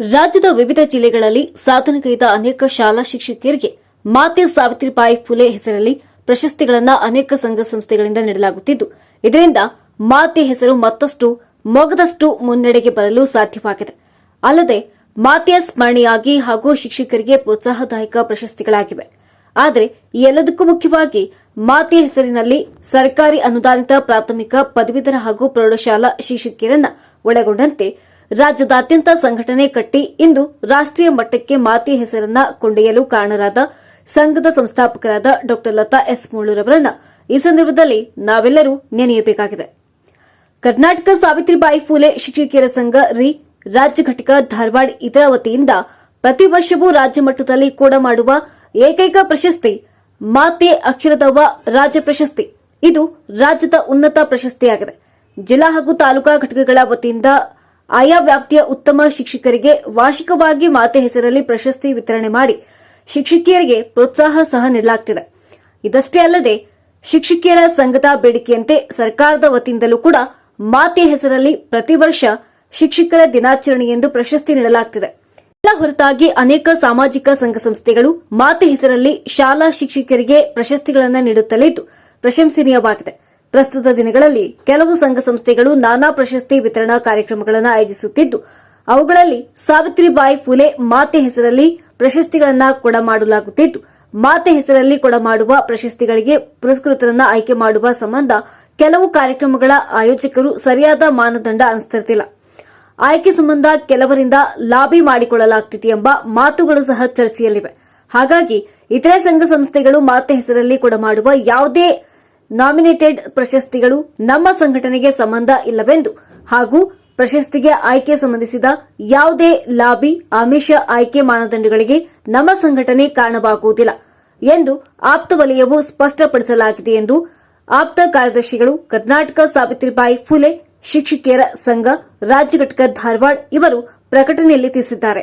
ರಾಜ್ಯದ ವಿವಿಧ ಜಿಲ್ಲೆಗಳಲ್ಲಿ ಸಾಧನೆಗೈದ ಅನೇಕ ಶಾಲಾ ಶಿಕ್ಷಕಿಯರಿಗೆ ಮಾತೆ ಸಾವಿತ್ರಿಬಾಯಿ ಫುಲೆ ಹೆಸರಲ್ಲಿ ಪ್ರಶಸ್ತಿಗಳನ್ನು ಅನೇಕ ಸಂಘ ಸಂಸ್ಥೆಗಳಿಂದ ನೀಡಲಾಗುತ್ತಿದ್ದು, ಇದರಿಂದ ಮಾತೆ ಹೆಸರು ಮತ್ತಷ್ಟು ಮೊಗದಷ್ಟು ಮುನ್ನಡೆಗೆ ಬರಲು ಸಾಧ್ಯವಾಗಿದೆ. ಅಲ್ಲದೆ, ಮಾತೆಯ ಸ್ಮರಣೆಯಾಗಿ ಹಾಗೂ ಶಿಕ್ಷಕರಿಗೆ ಪ್ರೋತ್ಸಾಹದಾಯಕ ಪ್ರಶಸ್ತಿಗಳಾಗಿವೆ. ಆದರೆ ಎಲ್ಲದಕ್ಕೂ ಮುಖ್ಯವಾಗಿ ಮಾತೆಯ ಹೆಸರಿನಲ್ಲಿ ಸರ್ಕಾರಿ ಅನುದಾನಿತ ಪ್ರಾಥಮಿಕ, ಪದವೀಧರ ಹಾಗೂ ಪ್ರೌಢಶಾಲಾ ಶಿಕ್ಷಕಿಯರನ್ನ ಒಳಗೊಂಡಂತೆ ರಾಜ್ಯದಾದ್ಯಂತ ಸಂಘಟನೆ ಕಟ್ಟಿ ಇಂದು ರಾಷ್ಟೀಯ ಮಟ್ಟಕ್ಕೆ ಮಾತಿ ಹೆಸರನ್ನ ಕೊಂಡೊಯ್ಯಲು ಕಾರಣರಾದ ಸಂಘದ ಸಂಸ್ಥಾಪಕರಾದ ಡಾ ಲತಾ ಎಸ್ ಮುಳ್ಳೂರವರನ್ನ ಈ ಸಂದರ್ಭದಲ್ಲಿ ನಾವೆಲ್ಲರೂ ನೆನೆಯಬೇಕಾಗಿದೆ. ಕರ್ನಾಟಕ ಸಾವಿತ್ರಿಬಾಯಿ ಫೂಲೆ ಶಿಕ್ಷಕಿಯರ ಸಂಘ ರಿ ರಾಜ್ಯ ಘಟಕ ಧಾರವಾಡ ಇದರ ವತಿಯಿಂದ ಪ್ರತಿ ವರ್ಷವೂ ರಾಜ್ಯ ಮಟ್ಟದಲ್ಲಿ ಕೂಡ ಮಾಡುವ ಏಕೈಕ ಪ್ರಶಸ್ತಿ ಮಾತೆ ಅಕ್ಷರದವ್ವ ರಾಜ್ಯ ಪ್ರಶಸ್ತಿ. ಇದು ರಾಜ್ಯದ ಉನ್ನತ ಪ್ರಶಸ್ತಿಯಾಗಿದೆ. ಜಿಲ್ಲಾ ಹಾಗೂ ತಾಲೂಕಾ ಘಟಕಗಳ ವತಿಯಿಂದ ಆಯಾ ವ್ಯಾಪ್ತಿಯ ಉತ್ತಮ ಶಿಕ್ಷಕರಿಗೆ ವಾರ್ಷಿಕವಾಗಿ ಮಾತೆ ಹೆಸರಲ್ಲಿ ಪ್ರಶಸ್ತಿ ವಿತರಣೆ ಮಾಡಿ ಶಿಕ್ಷಕಿಯರಿಗೆ ಪ್ರೋತ್ಸಾಹ ಸಹ ನೀಡಲಾಗುತ್ತಿದೆ ಇದಷ್ಟೇ ಅಲ್ಲದೆ, ಶಿಕ್ಷಕಿಯರ ಸಂಘದ ಬೇಡಿಕೆಯಂತೆ ಸರ್ಕಾರದ ವತಿಯಿಂದಲೂ ಕೂಡ ಮಾತೆ ಹೆಸರಲ್ಲಿ ಪ್ರತಿ ವರ್ಷ ಶಿಕ್ಷಕರ ದಿನಾಚರಣೆ ಎಂದು ಪ್ರಶಸ್ತಿ ನೀಡಲಾಗುತ್ತಿದೆ ಎಲ್ಲ ಹೊರತಾಗಿ ಅನೇಕ ಸಾಮಾಜಿಕ ಸಂಘ ಸಂಸ್ಥೆಗಳು ಮಾತೆ ಹೆಸರಲ್ಲಿ ಶಾಲಾ ಶಿಕ್ಷಕರಿಗೆ ಪ್ರಶಸ್ತಿಗಳನ್ನು ನೀಡುತ್ತಲೇ ಇದ್ದು, ಪ್ರಶಂಸನೀಯವಾಗಿದೆ. ಪ್ರಸ್ತುತ ದಿನಗಳಲ್ಲಿ ಕೆಲವು ಸಂಘ ಸಂಸ್ಥೆಗಳು ನಾನಾ ಪ್ರಶಸ್ತಿ ವಿತರಣಾ ಕಾರ್ಯಕ್ರಮಗಳನ್ನು ಆಯೋಜಿಸುತ್ತಿದ್ದು, ಅವುಗಳಲ್ಲಿ ಸಾವಿತ್ರಿಬಾಯಿ ಫುಲೆ ಮಾತೆ ಹೆಸರಲ್ಲಿ ಪ್ರಶಸ್ತಿಗಳನ್ನು ಕೊಡಮಾಡಲಾಗುತ್ತಿದ್ದು ಮಾತೆ ಹೆಸರಲ್ಲಿ ಕೊಡಮಾಡುವ ಪ್ರಶಸ್ತಿಗಳಿಗೆ ಪುರಸ್ಕೃತರನ್ನು ಆಯ್ಕೆ ಮಾಡುವ ಸಂಬಂಧ ಕೆಲವು ಕಾರ್ಯಕ್ರಮಗಳ ಆಯೋಜಕರು ಸರಿಯಾದ ಮಾನದಂಡ ಅನುಸರಿಸುತ್ತಿಲ್ಲ ಆಯ್ಕೆ ಸಂಬಂಧ ಕೆಲವರಿಂದ ಲಾಬಿ ಮಾಡಿಕೊಳ್ಳಲಾಗುತ್ತಿದೆ ಎಂಬ ಮಾತುಗಳು ಸಹ ಚರ್ಚೆಯಲ್ಲಿವೆ. ಹಾಗಾಗಿ ಇತರೆ ಸಂಘ ಸಂಸ್ಥೆಗಳು ಮಾತೆ ಹೆಸರಲ್ಲಿ ಕೊಡಮಾಡುವ ಯಾವುದೇ ನಾಮಿನೇಟೆಡ್ ಪ್ರಶಸ್ತಿಗಳು ನಮ್ಮ ಸಂಘಟನೆಗೆ ಸಂಬಂಧ ಇಲ್ಲವೆಂದು ಹಾಗೂ ಪ್ರಶಸ್ತಿಗೆ ಆಯ್ಕೆ ಸಂಬಂಧಿಸಿದ ಯಾವುದೇ ಲಾಬಿ, ಆಮಿಷ, ಆಯ್ಕೆ ಮಾನದಂಡಗಳಿಗೆ ನಮ್ಮ ಸಂಘಟನೆ ಕಾರಣವಾಗುವುದಿಲ್ಲ ಎಂದು ಆಪ್ತ ವಲಯವು ಸ್ಪಷ್ಟಪಡಿಸಲಾಗಿದೆ ಎಂದು ಆಪ್ತ ಕಾರ್ಯದರ್ಶಿಗಳು ಕರ್ನಾಟಕ ಸಾವಿತ್ರಿಬಾಯಿ ಫುಲೆ ಶಿಕ್ಷಕಿಯರ ಸಂಘ ರಾಜ್ಯ ಘಟಕ ಧಾರವಾಡ ಇವರು ಪ್ರಕಟಣೆಯಲ್ಲಿ ತಿಳಿಸಿದ್ದಾರೆ.